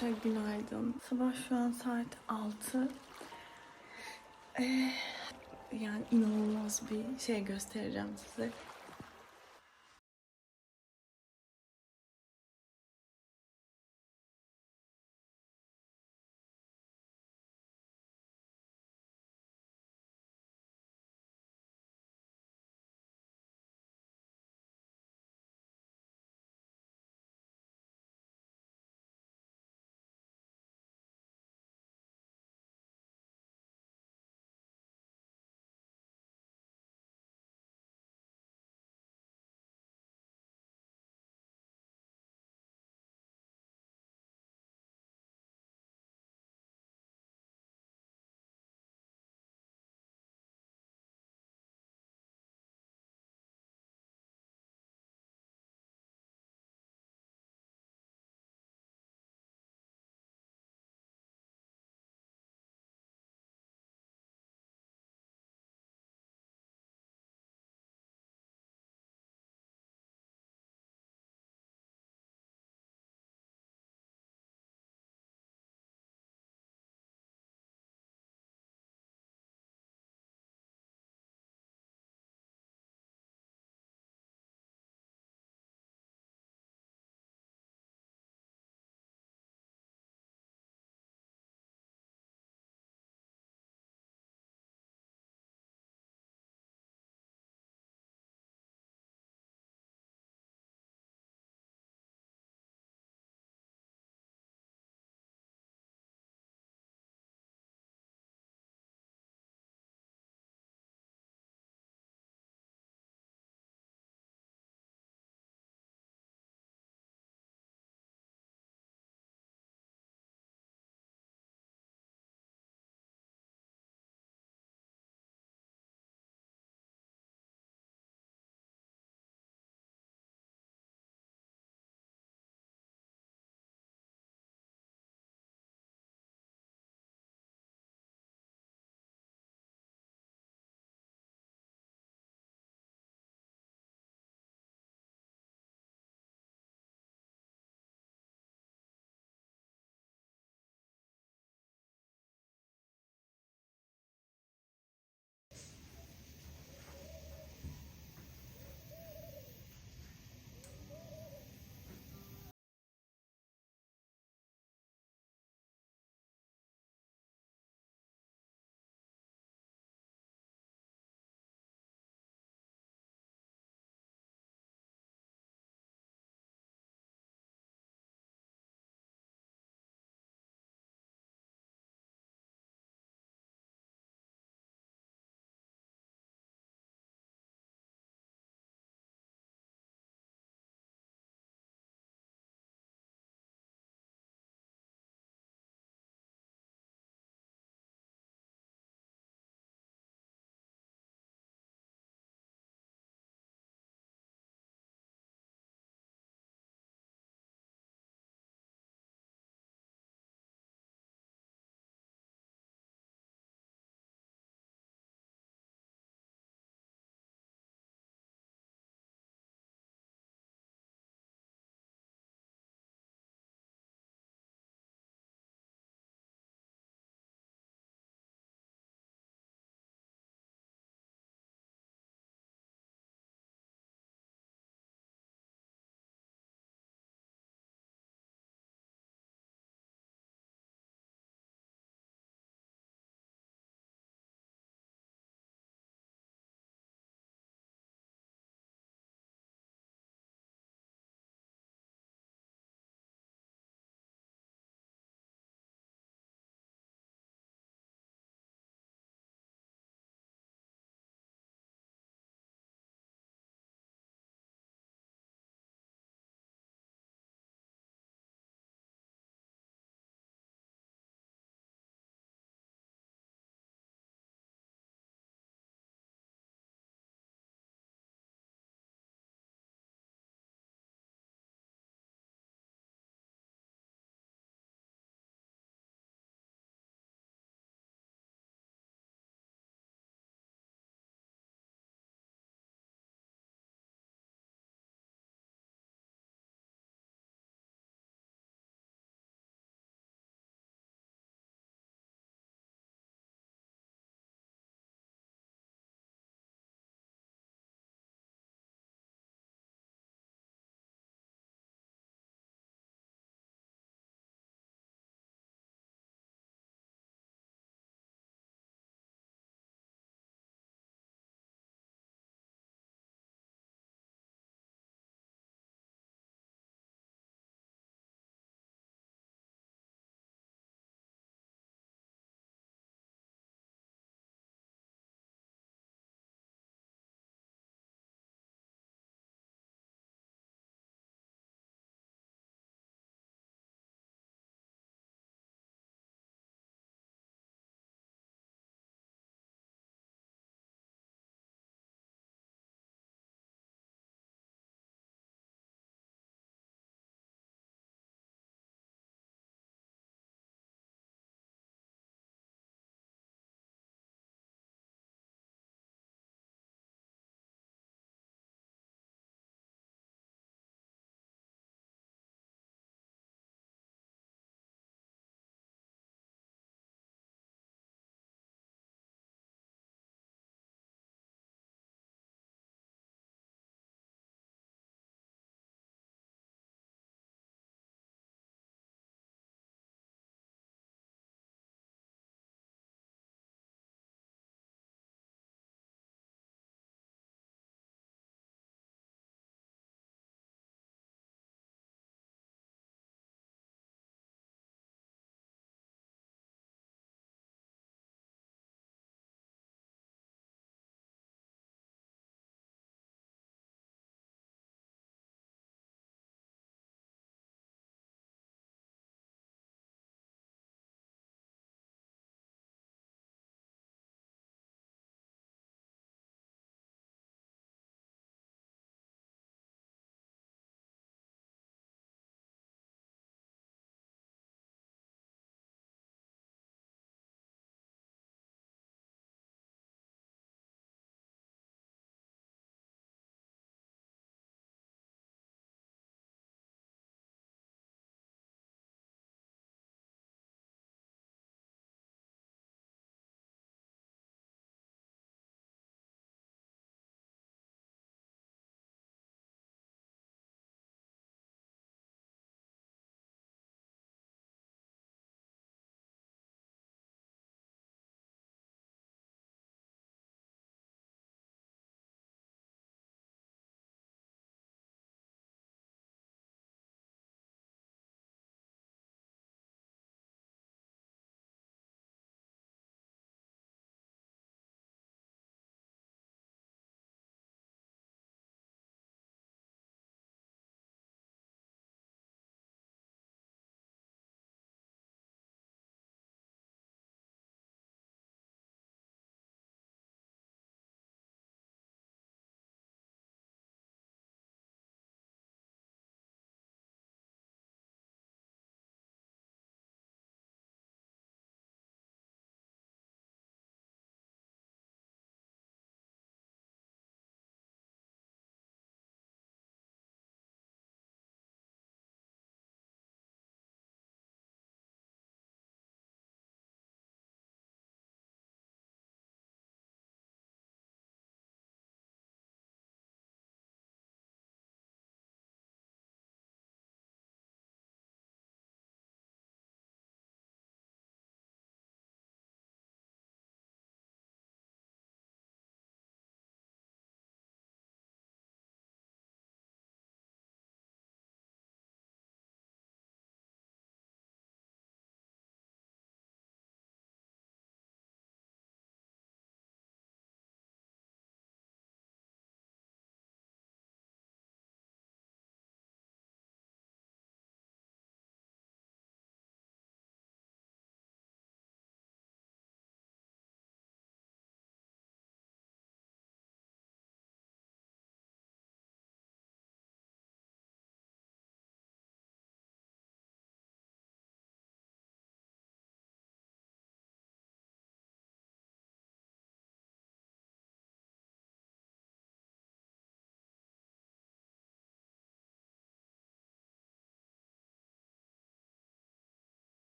Arkadaşlar günaydın. Sabah şu an saat 6. Ee, yani inanılmaz bir şey göstereceğim size.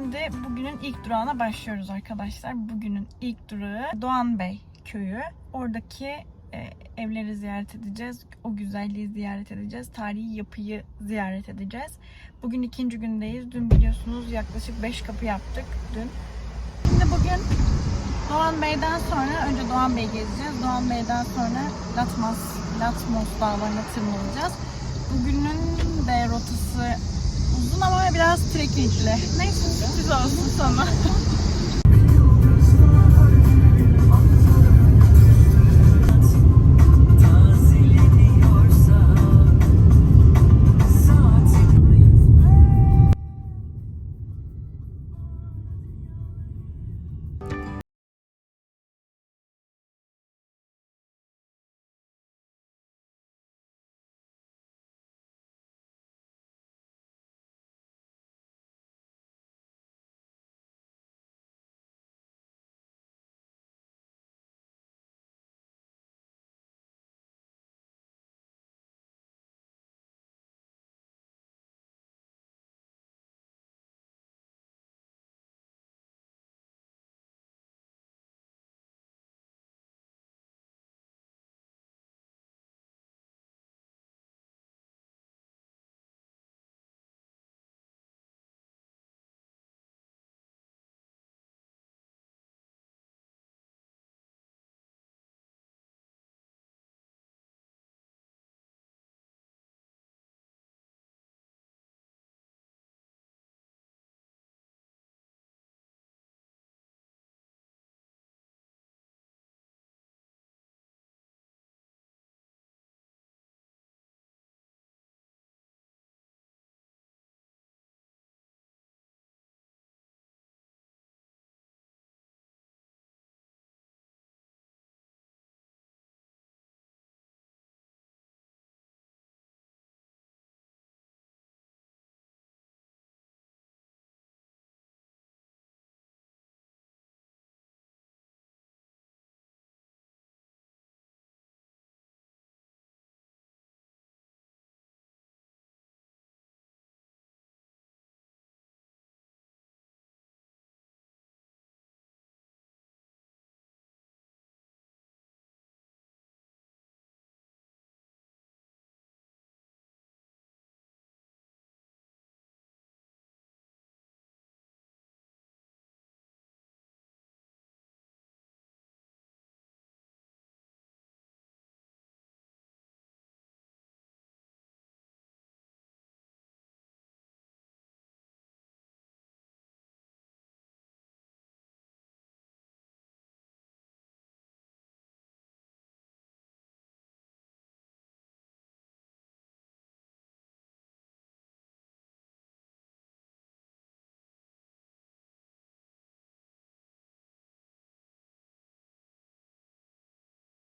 Şimdi bugünün ilk durağına başlıyoruz arkadaşlar. Bugünün ilk durağı Doğan Bey köyü. Oradaki e, evleri ziyaret edeceğiz. O güzelliği ziyaret edeceğiz. Tarihi yapıyı ziyaret edeceğiz. Bugün ikinci gündeyiz. Dün biliyorsunuz yaklaşık 5 kapı yaptık dün. Şimdi bugün Doğan Bey'den sonra önce Doğan Bey gezeceğiz. Doğan Bey'den sonra Latmos, Latmos dağlarına tırmanacağız. Bugünün de rotası uzun ama biraz trekkingli. Neyse sürpriz olsun sana.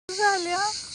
감사了.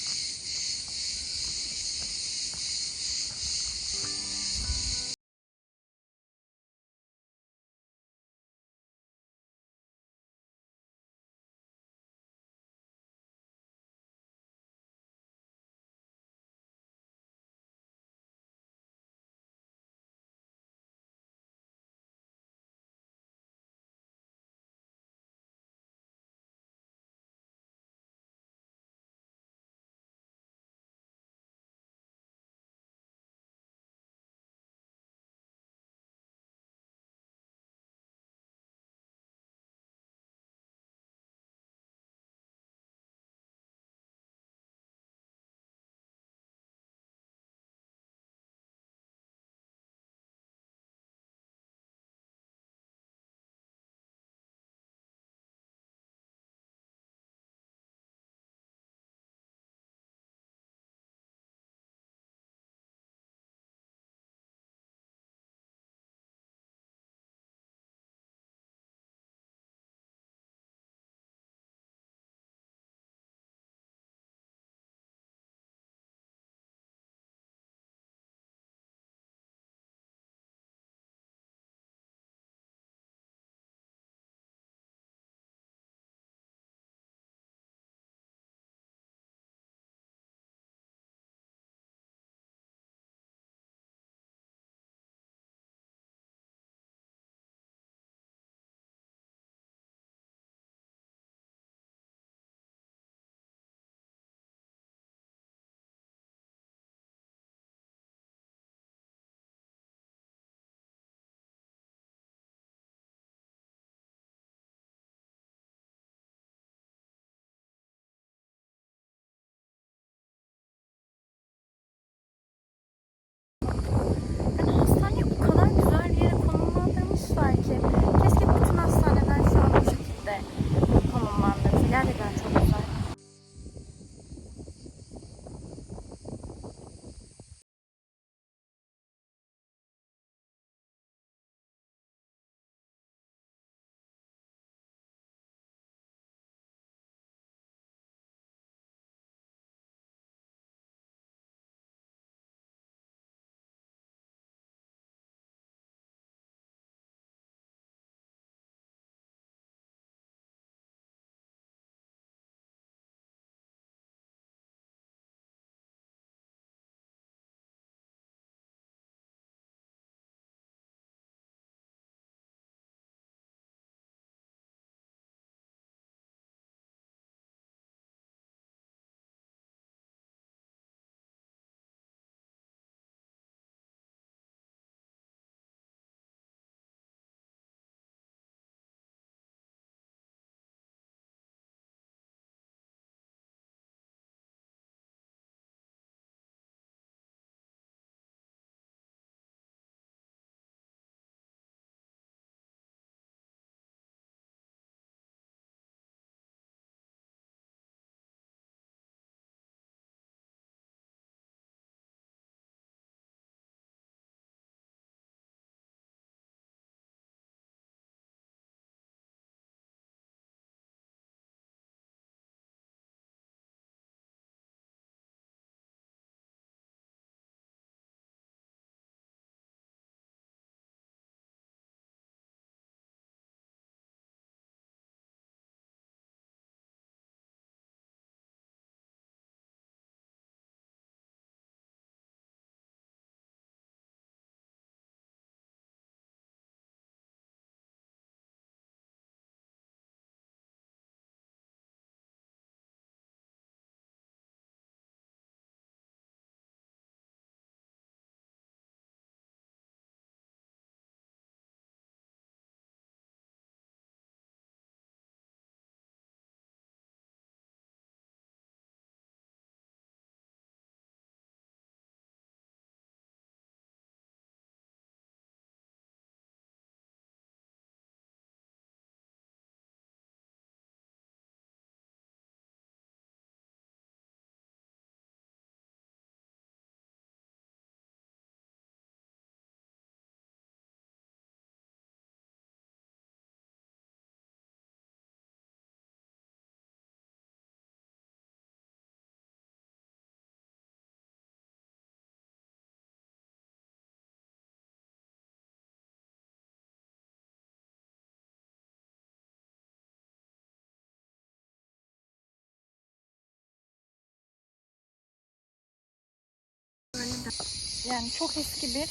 Yani çok eski bir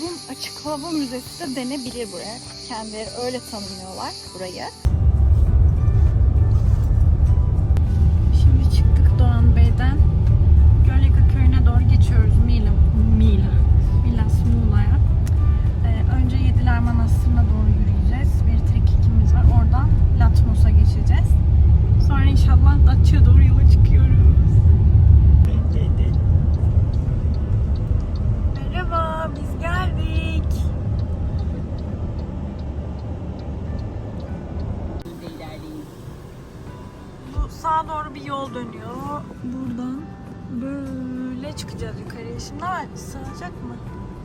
Rum Açık Hava Müzesi de denebilir buraya. Kendileri öyle tanımlıyorlar burayı. Şimdi çıktık Doğan Bey'den. Gölyaka Köyü'ne doğru geçiyoruz. Mila. Mila. Milas Muğla'ya. Ee, önce Yediler Manastırı'na doğru yürüyeceğiz. Bir trekikimiz var. Oradan Latmos'a geçeceğiz. Sonra inşallah Datça'ya doğru yola çıkıyoruz. Biz geldik. Bu sağa doğru bir yol dönüyor. Buradan böyle çıkacağız yukarıya. Şimdi ama sığacak mı?